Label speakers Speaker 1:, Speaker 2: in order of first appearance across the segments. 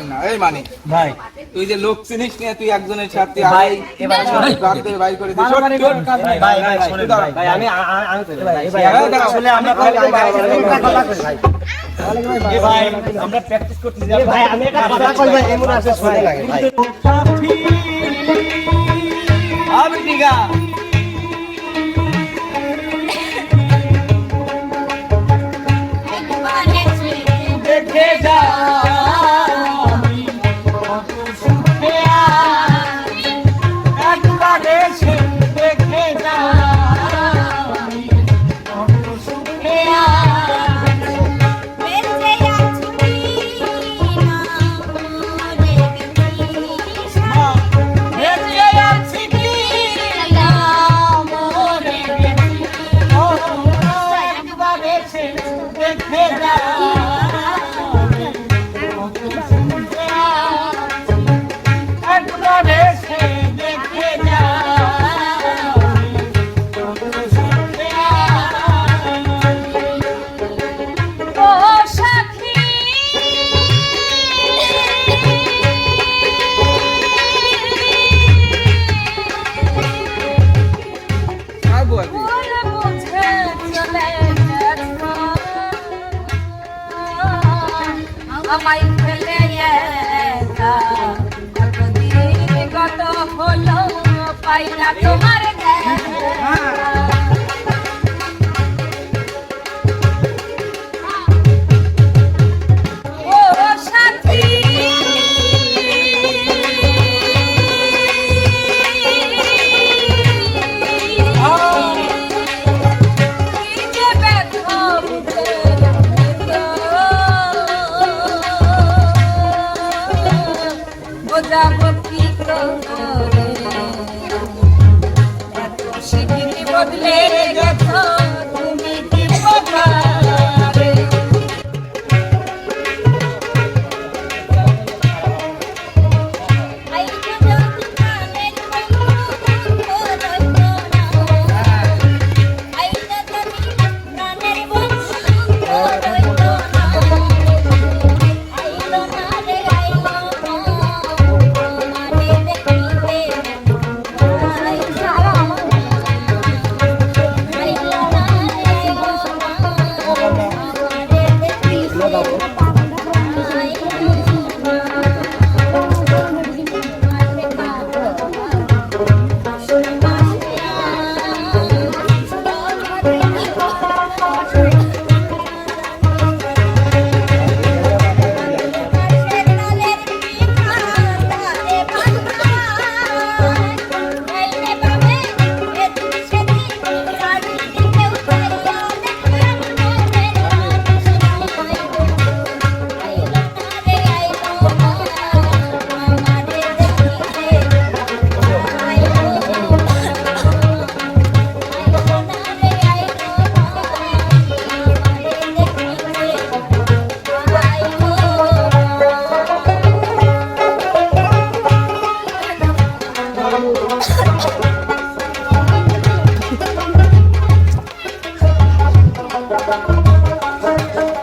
Speaker 1: পারেন না। এই মানে
Speaker 2: ভাই।
Speaker 1: তুই যে লোক চিনিস না তুই একজনের সাথে
Speaker 3: ভাই এবারে
Speaker 1: রাতের বাইর করে দিস
Speaker 3: ভাই ভাই
Speaker 1: ভাই
Speaker 3: আমি আমি আসলে আমরা ভাই ভাই
Speaker 2: আমরা প্র্যাকটিস করতেছি
Speaker 3: ভাই আমি এটা কথা কই ভাই এমন আছে শুনে লাগে ভাই।
Speaker 2: আব দিগা দেখে যা।
Speaker 4: আমায় ফেলে গত হলো পাই না তোমার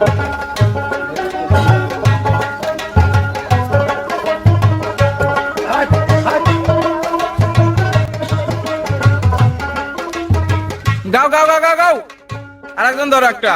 Speaker 1: গাও গাও গাও গাও গাও। আরেকজন ধর একটা।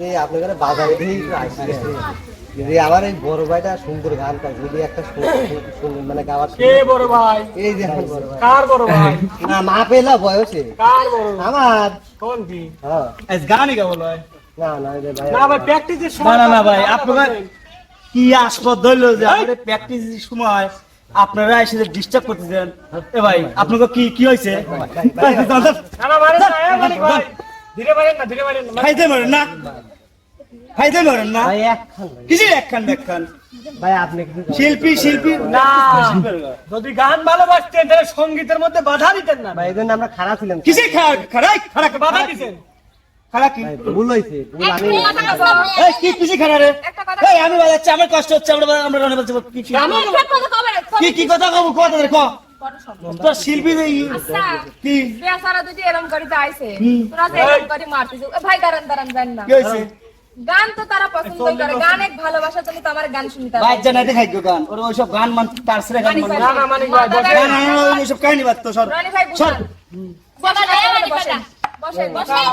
Speaker 3: এই আপনাদের বাজারে যদি আমার এই বড় ভাইটা সুন্দর গান গায় যদি একটা মানে গাওয়ার
Speaker 2: কে বড় ভাই
Speaker 3: এই যে আমার বড় ভাই
Speaker 2: কার বড় ভাই
Speaker 3: না মা পেলা বয়সে
Speaker 2: কার বড়
Speaker 3: আমার
Speaker 2: কোন কি
Speaker 3: হ্যাঁ
Speaker 2: আজ গানই গাবো ভাই
Speaker 3: না না যে ভাই
Speaker 2: না ভাই প্র্যাকটিসের
Speaker 5: না
Speaker 2: সময়
Speaker 5: না না ভাই আপনারা কি আসপদ ধরলো যে আমাদের প্র্যাকটিস সময় আপনারা এসে ডিস্টার্ব করতেছেন এ ভাই আপনাকে কি কি হয়েছে
Speaker 2: না ভাই ধীরে মারেন না ধীরে মারেন না
Speaker 5: খাইতে পারেন না। খাইতে পারেন না।
Speaker 3: ভাই একখান
Speaker 5: কিসের একখান দেখখান
Speaker 3: ভাই আপনি
Speaker 5: শিল্পী শিল্পী?
Speaker 2: না। যদি গান ভালোবাসতেন তাহলে সঙ্গীতের মধ্যে বাধা দিতেন না।
Speaker 3: ভাই এই আমরা খারাপ ছিলাম।
Speaker 2: বাধা দিতেন।
Speaker 3: আমি
Speaker 5: কিসে খারাপ রে?
Speaker 4: একটা কথা
Speaker 5: এই আমি বাজাচ্ছি আমার কষ্ট হচ্ছে আমরা আমরা কি কি
Speaker 4: আমি কথা কবে
Speaker 5: কি কি কথা তোর শিল্পী
Speaker 4: আচ্ছা
Speaker 5: কি?
Speaker 4: যদি তোরা করে মারতিস ভাই দাঁড়ান দাঁড়ান যান না।
Speaker 5: কি হয়েছে?
Speaker 4: গান তো তারা পছন্দ করে গান এক ভালোবাসা তুমি তোমার গান শুনতে।
Speaker 5: বাচ্চা দেখাই গান ওর ওইসব গান মান তার সেরে গান মান
Speaker 2: না না
Speaker 5: ওইসব কাহিনী বাদ তো সর।
Speaker 4: বসেন বসেন।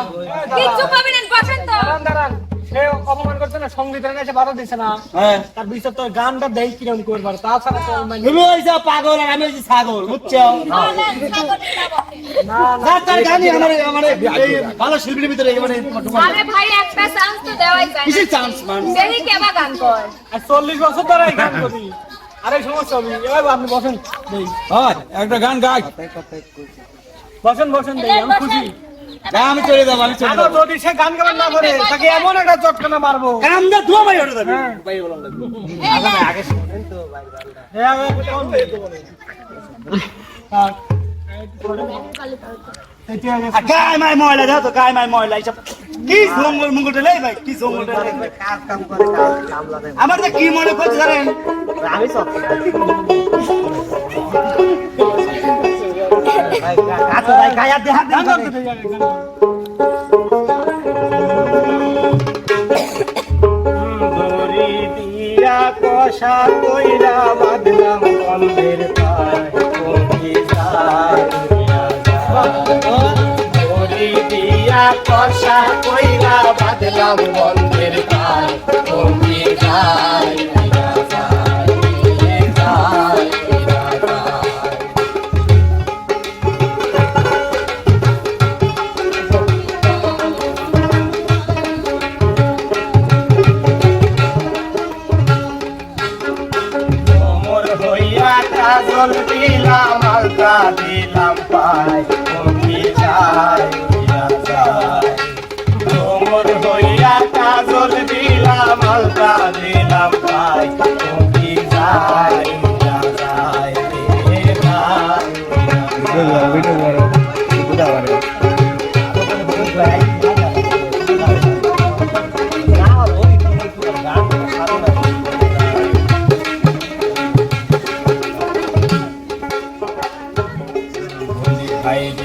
Speaker 4: কিচ্ছু পাবেন না বসেন তো।
Speaker 2: দাঁড়ান দাঁড়ান। সে অপমান করছে না সঙ্গীতের কাছে বাধা দিছে না।
Speaker 5: হ্যাঁ।
Speaker 2: তার তো গানটা দেই কিরম করবার তাছাড়া তো মানে
Speaker 5: হইছো পাগল আর আমি হইছি ছাগল বুঝছ?
Speaker 2: না
Speaker 5: না তার গানি আমার আমার এই ভালো শিল্পীর ভিতরে মানে
Speaker 4: আরে ভাই একটা চান্স তো দেওয়াই যায়
Speaker 5: কিসের চান্স মান
Speaker 4: দেখি কেবা গান কর
Speaker 2: আর চল্লিশ বছর ধরে এই গান করি। আরে সমস্যা হবে এবার আপনি বসেন দেই।
Speaker 1: হয় একটা গান গাই।
Speaker 2: বসেন বসেন দেই আমি খুশি।
Speaker 5: না আমি চলে যাব আমি চলে যাব।
Speaker 2: যদি সে গান গাবেন না করে তাকে এমন একটা চটকানা মারবো।
Speaker 5: কাম দা ধোয়া ভাই ওটা যাবে।
Speaker 2: হ্যাঁ, আমি কোন দেই দেবো না। হ্যাঁ। এটা আগে
Speaker 5: গায় মাই ময়লা দাও তো গায় মাই ময়লা এইসব। কি মঙ্গল মঙ্গলটা লাই ভাই কি মঙ্গলটা
Speaker 3: কাজ কাম করে কাজ কামলা দেয়
Speaker 5: আমার কি মনে করছে জানেন?
Speaker 3: আমি সব কাজ ভাই গায়া দেহা দিয়া কষা কইরা বাঁধলাম বন্ধের পায় দিয়া পায় যায় যায় কাজল দিলাম, আলতা দিলাম যায় উড়িয়া যায়। কোমর হইয়া কাজল দিলাম, আলতা দিলাম ওই তুমি গান ভালো লাগে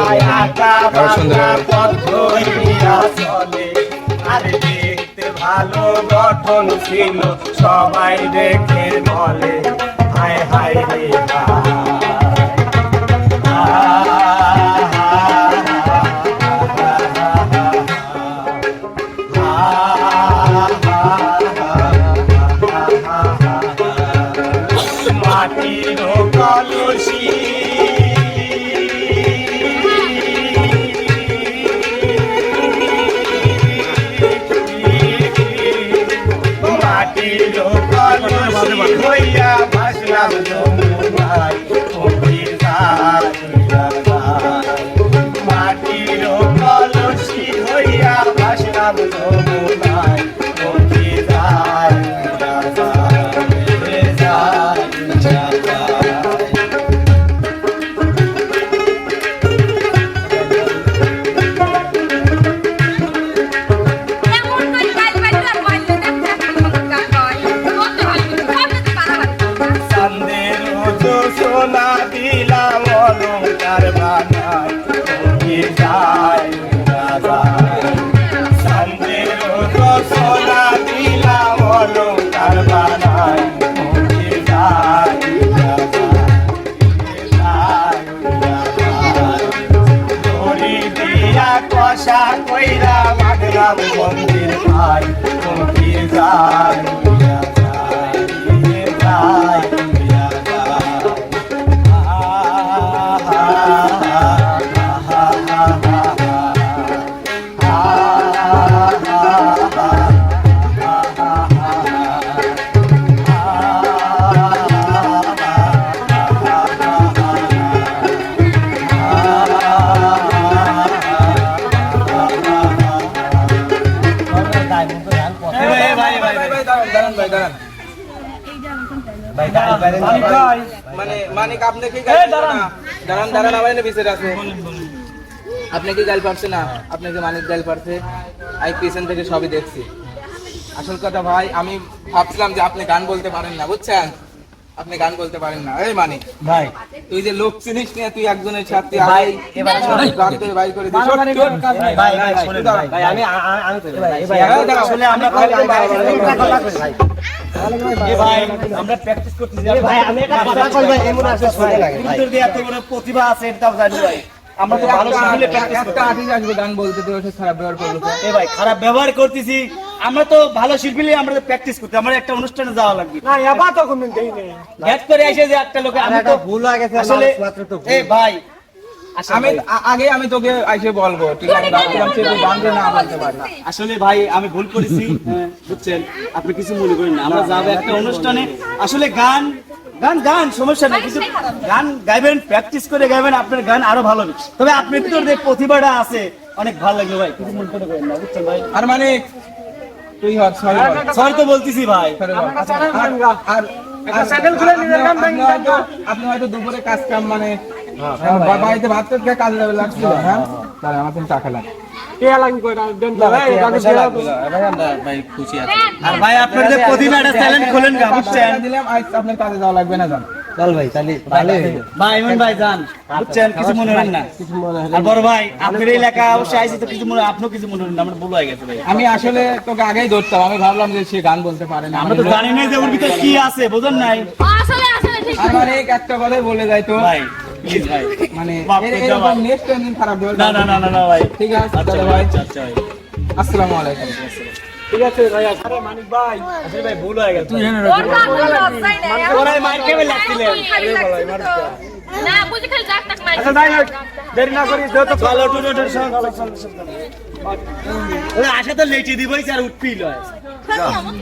Speaker 3: আর সুন্দর ভালো গঠন ছিল সবাই দেখে বলে হায় হায় রে আর বানায় যায় সন্দের সোনা দিলাম অলঙ্কার বানায় কষা কইরা মাগলাম
Speaker 1: মন্দির
Speaker 3: ভাই
Speaker 1: যায় হ্যাঁ, আপনি কি
Speaker 2: দাঁড়ান।
Speaker 1: আপনি কি গাল পারছে না? আপনাকে মানিক গাল পারছে? আমি পিছন থেকে সবই দেখছি। আসল কথা ভাই আমি ভাবছিলাম যে আপনি গান বলতে পারেন না বুঝছেন? আপনি গান বলতে পারেন না। এই মানে
Speaker 3: ভাই।
Speaker 1: তুই যে লোক চিনিস না তুই একজনের সাথে
Speaker 3: ভাই, এবার
Speaker 1: গান করে বাইর করে দিস শোন, শোন।
Speaker 3: ভাই ভাই শোনেন ভাই
Speaker 5: আমি আমি তো ভাই
Speaker 1: দাঁড়াও,
Speaker 5: আসলে আমরা
Speaker 3: ভাই,
Speaker 5: আমরা প্র্যাকটিস করতেছি।
Speaker 3: ভাই, আমি একটা কথা কই ভাই, এমন আসলে শুনে লাগে।
Speaker 5: ভিতর দিয়ে এত বড় প্রতিভা আছে এটা জানি ভাই আমরা তো ভালো স্কুলে প্র্যাকটিস
Speaker 1: আর্টিস্ট আসবে গান বলতে তুই ওকে খারাপ ব্যবহার করল।
Speaker 5: এ ভাই খারাপ ব্যবহার করতেছি। আমরা তো ভালো শিল্পী নিয়ে আমরা প্র্যাকটিস করতে আমার একটা অনুষ্ঠানে যাওয়া লাগবে।
Speaker 2: না তো কোনদিন দেই
Speaker 5: গ্যাট করে এসে যে একটা লোকে আমি তো
Speaker 3: ভুল হয়ে গেছে
Speaker 5: আসলে
Speaker 3: তো
Speaker 5: এ ভাই
Speaker 1: আমি আগে আমি তোকে আইসে বলব ঠিক আছে সে গান না বলতে পারে
Speaker 5: আসলে ভাই আমি ভুল করেছি হ্যাঁ, বুঝছেন? আপনি কিছু মনে করেন না। আমরা যাব একটা অনুষ্ঠানে। আসলে গান গান গান সমস্যা নেই কিন্তু গান গাইবেন প্র্যাকটিস করে গাইবেন আপনার গান আরও ভালো হবে। তবে আপনার ভিতর যে প্রতিভাটা আছে অনেক ভালো লাগল ভাই। কিছু মনে করে করেন না বুঝছেন ভাই?
Speaker 1: আর মানে তুই হর সরি
Speaker 5: সরি তো বলতেছি ভাই।
Speaker 1: আর
Speaker 2: একটা চ্যানেল খুলে নিজের গান
Speaker 1: আপনি হয়তো আপনি হয়তো দুপুরে কাজ কাম মানে বা- বাড়িতে ভাত তো খেয়ে কাজ লাগছিল হ্যাঁ? তাহলে আমার টাকা লাগে
Speaker 2: কে লাগি কইরা দেন তো ভাই তাকে দিয়ে দাও।
Speaker 5: আর ভাই আপনার যে প্রতিভাটা ট্যালেন্ট খোলেন গা বুঝছেন?
Speaker 1: দিলাম আজ আপনার কাজে যাওয়া লাগবে না জান
Speaker 3: চল ভাই তাহলে ভালো
Speaker 5: ভাই ইমন ভাই যান বুঝছেন? কিছু মনে হলেন না। আর বড় ভাই আপনার এলাকা অবশ্যই আইসি তো কিছু মনে আপনিও কিছু মনে হলেন না আমার ভুল হয়ে গেছে ভাই।
Speaker 1: আমি আসলে তোকে আগেই ধরতাম আমি ভাবলাম যে সে গান বলতে পারে না।
Speaker 5: আমরা তো জানি না যে ওর ভিতরে কি আছে বুঝেন নাই।
Speaker 4: আসলে আসলে ঠিক।
Speaker 1: আর এই একটা কথাই বলে যাই তো।
Speaker 5: ভাই প্লিজ ভাই
Speaker 1: মানে
Speaker 5: মাফ
Speaker 1: এর-
Speaker 5: করে দাও
Speaker 1: এরকম নেক্সট টাইম খারাপ ব্যবহার
Speaker 5: না না না না না ভাই।
Speaker 1: ঠিক আছে
Speaker 5: আচ্ছা ভাই আচ্ছা ভাই।
Speaker 1: আসসালামু আলাইকুম।
Speaker 2: ঠিক আছে ভাই আরে মানিক ভাই
Speaker 5: আসলে ভাই ভুল হয়ে গেছে।
Speaker 4: তোর গান বলার
Speaker 5: ওরাই মার খেয়ে লাগছিলেন।
Speaker 4: তুই খালি লাগছিস তো। না বুঝি খালি যাক তাক মারি
Speaker 2: আচ্ছা দেরি না তো
Speaker 5: চলো টু টু টু আশা তো লেটে দিবই
Speaker 4: খালি আমার-